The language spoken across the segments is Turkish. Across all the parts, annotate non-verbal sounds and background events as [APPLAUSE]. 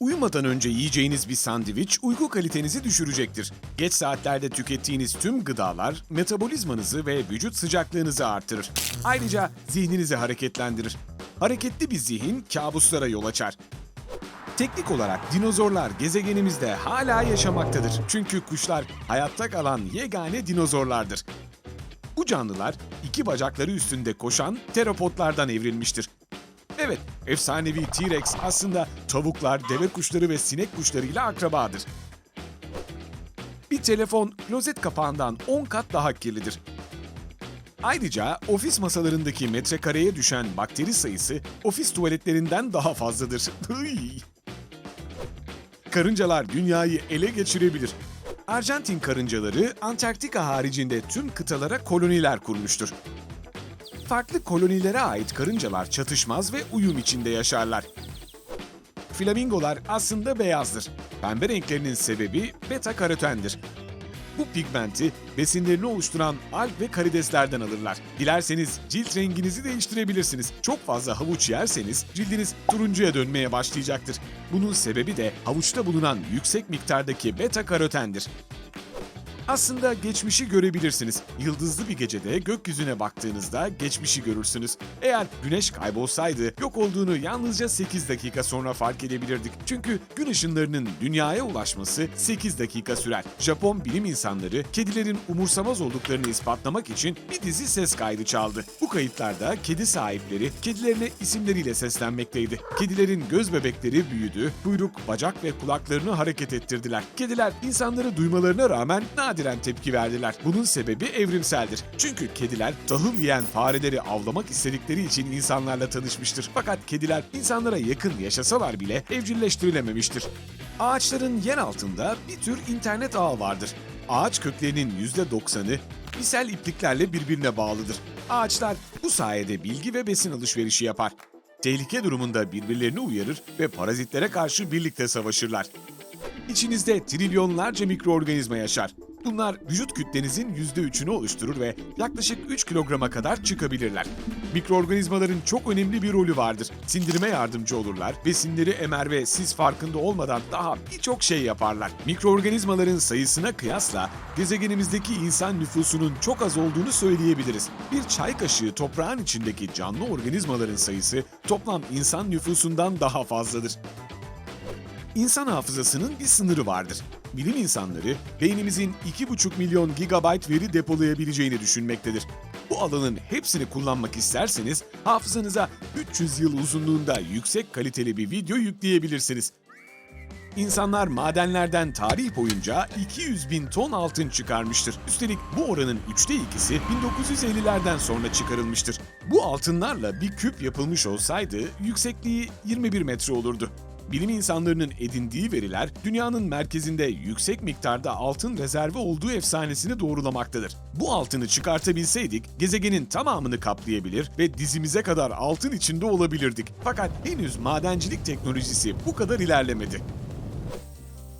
Uyumadan önce yiyeceğiniz bir sandviç uyku kalitenizi düşürecektir. Geç saatlerde tükettiğiniz tüm gıdalar metabolizmanızı ve vücut sıcaklığınızı artırır. Ayrıca zihninizi hareketlendirir. Hareketli bir zihin kabuslara yol açar. Teknik olarak dinozorlar gezegenimizde hala yaşamaktadır. Çünkü kuşlar hayatta kalan yegane dinozorlardır. Bu canlılar iki bacakları üstünde koşan teropodlardan evrilmiştir. Evet, efsanevi T-Rex aslında tavuklar, deve kuşları ve sinek kuşlarıyla akrabadır. Bir telefon klozet kapağından 10 kat daha kirlidir. Ayrıca ofis masalarındaki metrekareye düşen bakteri sayısı ofis tuvaletlerinden daha fazladır. [LAUGHS] Karıncalar dünyayı ele geçirebilir. Arjantin karıncaları Antarktika haricinde tüm kıtalara koloniler kurmuştur. Farklı kolonilere ait karıncalar çatışmaz ve uyum içinde yaşarlar. Flamingolar aslında beyazdır. Pembe renklerinin sebebi beta karotendir. Bu pigmenti besinlerini oluşturan alg ve karideslerden alırlar. Dilerseniz cilt renginizi değiştirebilirsiniz. Çok fazla havuç yerseniz cildiniz turuncuya dönmeye başlayacaktır. Bunun sebebi de havuçta bulunan yüksek miktardaki beta karotendir. Aslında geçmişi görebilirsiniz. Yıldızlı bir gecede gökyüzüne baktığınızda geçmişi görürsünüz. Eğer güneş kaybolsaydı yok olduğunu yalnızca 8 dakika sonra fark edebilirdik. Çünkü gün ışınlarının dünyaya ulaşması 8 dakika sürer. Japon bilim insanları kedilerin umursamaz olduklarını ispatlamak için bir dizi ses kaydı çaldı. Bu kayıtlarda kedi sahipleri kedilerine isimleriyle seslenmekteydi. Kedilerin göz bebekleri büyüdü, kuyruk, bacak ve kulaklarını hareket ettirdiler. Kediler insanları duymalarına rağmen nadiren tepki verdiler. Bunun sebebi evrimseldir. Çünkü kediler tahıl yiyen fareleri avlamak istedikleri için insanlarla tanışmıştır. Fakat kediler insanlara yakın yaşasalar bile evcilleştirilememiştir. Ağaçların yer altında bir tür internet ağı vardır. Ağaç köklerinin %90'ı misel ipliklerle birbirine bağlıdır. Ağaçlar bu sayede bilgi ve besin alışverişi yapar. Tehlike durumunda birbirlerini uyarır ve parazitlere karşı birlikte savaşırlar. İçinizde trilyonlarca mikroorganizma yaşar. Bunlar vücut kütlenizin %3'ünü oluşturur ve yaklaşık 3 kilograma kadar çıkabilirler. Mikroorganizmaların çok önemli bir rolü vardır. Sindirime yardımcı olurlar, besinleri emer ve siz farkında olmadan daha birçok şey yaparlar. Mikroorganizmaların sayısına kıyasla gezegenimizdeki insan nüfusunun çok az olduğunu söyleyebiliriz. Bir çay kaşığı toprağın içindeki canlı organizmaların sayısı toplam insan nüfusundan daha fazladır. İnsan hafızasının bir sınırı vardır. Bilim insanları beynimizin 2,5 milyon gigabayt veri depolayabileceğini düşünmektedir. Bu alanın hepsini kullanmak isterseniz hafızanıza 300 yıl uzunluğunda yüksek kaliteli bir video yükleyebilirsiniz. İnsanlar madenlerden tarih boyunca 200 bin ton altın çıkarmıştır. Üstelik bu oranın üçte ikisi 1950'lerden sonra çıkarılmıştır. Bu altınlarla bir küp yapılmış olsaydı yüksekliği 21 metre olurdu. Bilim insanlarının edindiği veriler dünyanın merkezinde yüksek miktarda altın rezervi olduğu efsanesini doğrulamaktadır. Bu altını çıkartabilseydik gezegenin tamamını kaplayabilir ve dizimize kadar altın içinde olabilirdik. Fakat henüz madencilik teknolojisi bu kadar ilerlemedi.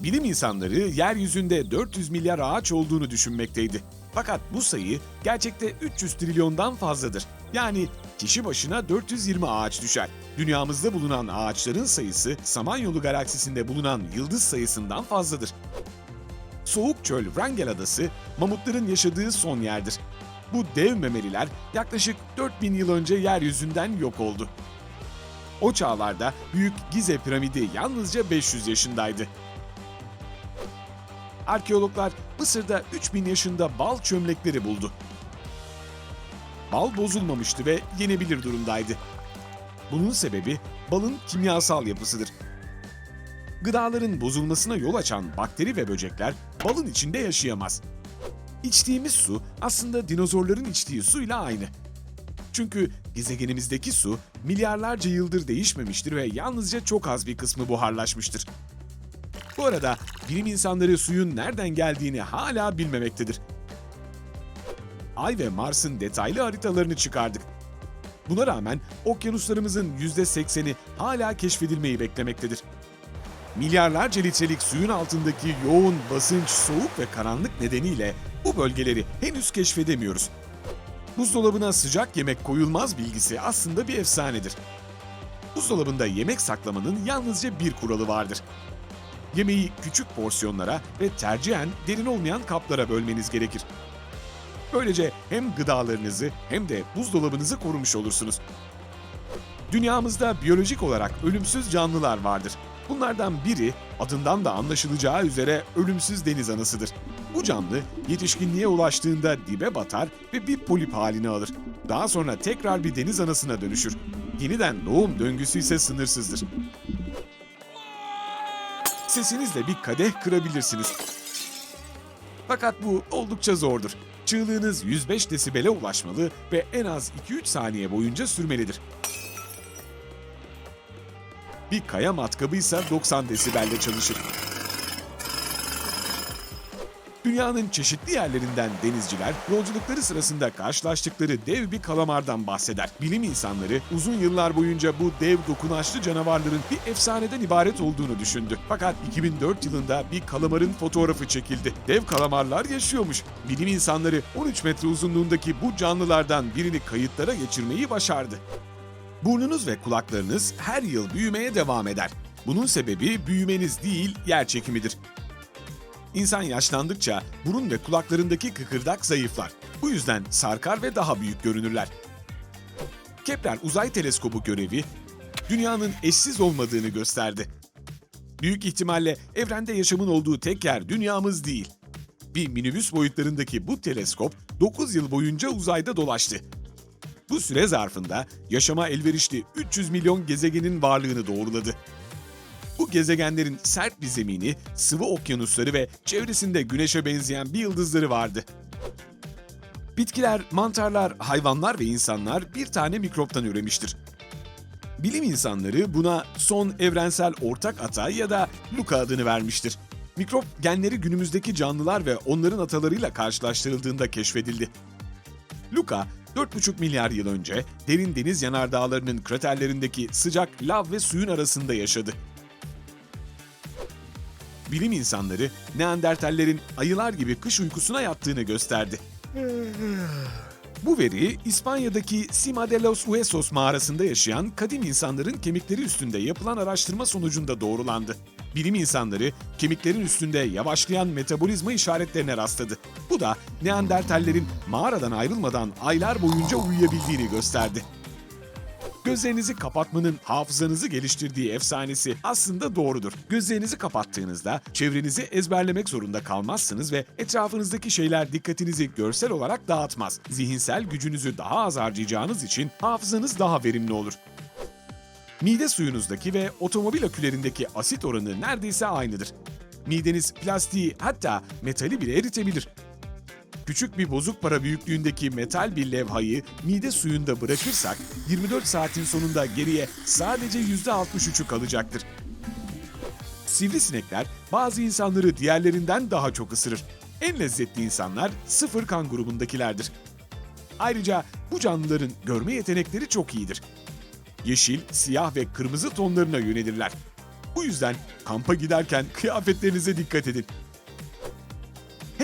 Bilim insanları yeryüzünde 400 milyar ağaç olduğunu düşünmekteydi. Fakat bu sayı gerçekte 300 trilyondan fazladır. Yani kişi başına 420 ağaç düşer. Dünyamızda bulunan ağaçların sayısı Samanyolu galaksisinde bulunan yıldız sayısından fazladır. Soğuk çöl Wrangel adası mamutların yaşadığı son yerdir. Bu dev memeliler yaklaşık 4000 yıl önce yeryüzünden yok oldu. O çağlarda Büyük Gize piramidi yalnızca 500 yaşındaydı. Arkeologlar Mısır'da 3000 yaşında bal çömlekleri buldu. Bal bozulmamıştı ve yenebilir durumdaydı. Bunun sebebi balın kimyasal yapısıdır. Gıdaların bozulmasına yol açan bakteri ve böcekler balın içinde yaşayamaz. İçtiğimiz su aslında dinozorların içtiği suyla aynı. Çünkü gezegenimizdeki su milyarlarca yıldır değişmemiştir ve yalnızca çok az bir kısmı buharlaşmıştır. Bu arada bilim insanları suyun nereden geldiğini hala bilmemektedir. Ay ve Mars'ın detaylı haritalarını çıkardık. Buna rağmen okyanuslarımızın %80'i hala keşfedilmeyi beklemektedir. Milyarlarca litrelik suyun altındaki yoğun basınç, soğuk ve karanlık nedeniyle bu bölgeleri henüz keşfedemiyoruz. Buzdolabına sıcak yemek koyulmaz bilgisi aslında bir efsanedir. Buzdolabında yemek saklamanın yalnızca bir kuralı vardır. Yemeği küçük porsiyonlara ve tercihen derin olmayan kaplara bölmeniz gerekir. Böylece hem gıdalarınızı hem de buzdolabınızı korumuş olursunuz. Dünyamızda biyolojik olarak ölümsüz canlılar vardır. Bunlardan biri adından da anlaşılacağı üzere ölümsüz deniz anasıdır. Bu canlı yetişkinliğe ulaştığında dibe batar ve bir polip halini alır. Daha sonra tekrar bir deniz anasına dönüşür. Yeniden doğum döngüsü ise sınırsızdır. Sesinizle bir kadeh kırabilirsiniz. Fakat bu oldukça zordur. Çığlığınız 105 desibele ulaşmalı ve en az 2-3 saniye boyunca sürmelidir. Bir kaya matkabı ise 90 desibelle çalışır. Dünyanın çeşitli yerlerinden denizciler yolculukları sırasında karşılaştıkları dev bir kalamardan bahseder. Bilim insanları uzun yıllar boyunca bu dev dokunaçlı canavarların bir efsaneden ibaret olduğunu düşündü. Fakat 2004 yılında bir kalamarın fotoğrafı çekildi. Dev kalamarlar yaşıyormuş. Bilim insanları 13 metre uzunluğundaki bu canlılardan birini kayıtlara geçirmeyi başardı. Burnunuz ve kulaklarınız her yıl büyümeye devam eder. Bunun sebebi büyümeniz değil, yer çekimidir. İnsan yaşlandıkça burun ve kulaklarındaki kıkırdak zayıflar. Bu yüzden sarkar ve daha büyük görünürler. Kepler Uzay Teleskobu görevi, dünyanın eşsiz olmadığını gösterdi. Büyük ihtimalle evrende yaşamın olduğu tek yer dünyamız değil. Bir minibüs boyutlarındaki bu teleskop 9 yıl boyunca uzayda dolaştı. Bu süre zarfında yaşama elverişli 300 milyon gezegenin varlığını doğruladı. Gezegenlerin sert bir zemini, sıvı okyanusları ve çevresinde güneşe benzeyen bir yıldızları vardı. Bitkiler, mantarlar, hayvanlar ve insanlar bir tane mikroptan üremiştir. Bilim insanları buna son evrensel ortak ata ya da LUCA adını vermiştir. Mikrop genleri günümüzdeki canlılar ve onların atalarıyla karşılaştırıldığında keşfedildi. Luca, 4,5 milyar yıl önce derin deniz yanardağlarının kraterlerindeki sıcak lav ve suyun arasında yaşadı. Bilim insanları Neandertallerin ayılar gibi kış uykusuna yattığını gösterdi. Bu veri İspanya'daki Cima de los Huesos mağarasında yaşayan kadim insanların kemikleri üstünde yapılan araştırma sonucunda doğrulandı. Bilim insanları kemiklerin üstünde yavaşlayan metabolizma işaretlerine rastladı. Bu da Neandertallerin mağaradan ayrılmadan aylar boyunca uyuyabildiğini gösterdi. Gözlerinizi kapatmanın hafızanızı geliştirdiği efsanesi aslında doğrudur. Gözlerinizi kapattığınızda çevrenizi ezberlemek zorunda kalmazsınız ve etrafınızdaki şeyler dikkatinizi görsel olarak dağıtmaz. Zihinsel gücünüzü daha az harcayacağınız için hafızanız daha verimli olur. Mide suyunuzdaki ve otomobil akülerindeki asit oranı neredeyse aynıdır. Mideniz plastiği hatta metali bile eritebilir. Küçük bir bozuk para büyüklüğündeki metal bir levhayı mide suyunda bırakırsak 24 saatin sonunda geriye sadece %63'ü kalacaktır. Sivrisinekler bazı insanları diğerlerinden daha çok ısırır. En lezzetli insanlar sıfır kan grubundakilerdir. Ayrıca bu canlıların görme yetenekleri çok iyidir. Yeşil, siyah ve kırmızı tonlarına yönelirler. Bu yüzden kampa giderken kıyafetlerinize dikkat edin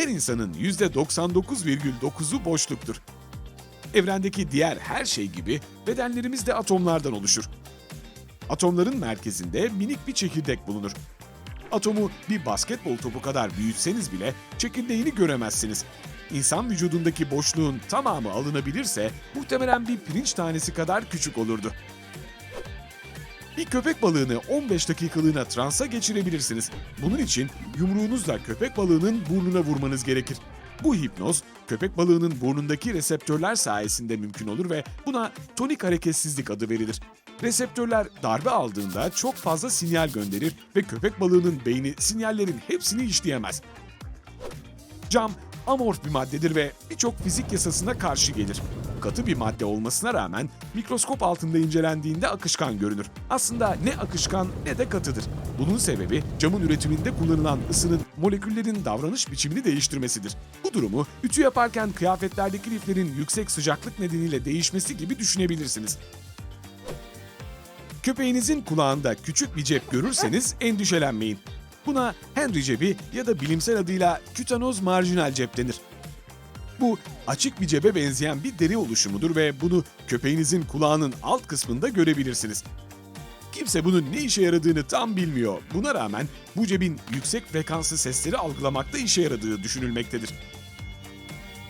her insanın %99,9'u boşluktur. Evrendeki diğer her şey gibi bedenlerimiz de atomlardan oluşur. Atomların merkezinde minik bir çekirdek bulunur. Atomu bir basketbol topu kadar büyütseniz bile çekirdeğini göremezsiniz. İnsan vücudundaki boşluğun tamamı alınabilirse muhtemelen bir pirinç tanesi kadar küçük olurdu. Bir köpek balığını 15 dakikalığına transa geçirebilirsiniz. Bunun için yumruğunuzla köpek balığının burnuna vurmanız gerekir. Bu hipnoz, köpek balığının burnundaki reseptörler sayesinde mümkün olur ve buna tonik hareketsizlik adı verilir. Reseptörler darbe aldığında çok fazla sinyal gönderir ve köpek balığının beyni sinyallerin hepsini işleyemez. Cam amorf bir maddedir ve birçok fizik yasasına karşı gelir. Katı bir madde olmasına rağmen mikroskop altında incelendiğinde akışkan görünür. Aslında ne akışkan ne de katıdır. Bunun sebebi camın üretiminde kullanılan ısının moleküllerin davranış biçimini değiştirmesidir. Bu durumu ütü yaparken kıyafetlerdeki liflerin yüksek sıcaklık nedeniyle değişmesi gibi düşünebilirsiniz. Köpeğinizin kulağında küçük bir cep görürseniz endişelenmeyin. Buna Henry cebi ya da bilimsel adıyla kütanoz marjinal cep denir. Bu açık bir cebe benzeyen bir deri oluşumudur ve bunu köpeğinizin kulağının alt kısmında görebilirsiniz. Kimse bunun ne işe yaradığını tam bilmiyor. Buna rağmen bu cebin yüksek frekanslı sesleri algılamakta işe yaradığı düşünülmektedir.